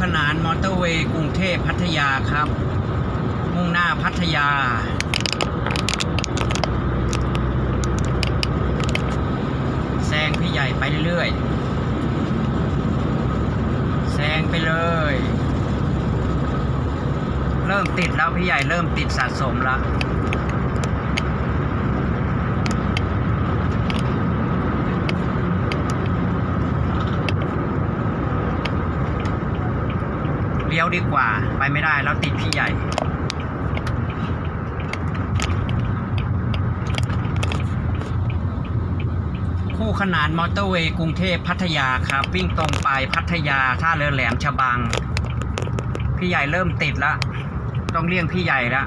ขนานมอเตอร์เวย์กรุงเทพพัทยาครับ มุ่งหน้าพัทยา แซงพี่ใหญ่ไปเรื่อยๆ แซงไปเลย เริ่มติดแล้วพี่ใหญ่เริ่มติดสะสมแล้ว เลี้ยวดีกว่า ไปไม่ได้แล้วติดพี่ใหญ่ คู่ขนานมอเตอร์เวย์กรุงเทพพัทยาครับ วิ่งตรงไปพัทยาท่าเรือแหลมฉบัง พี่ใหญ่เริ่มติดแล้วต้องเลี่ยงพี่ใหญ่แล้ว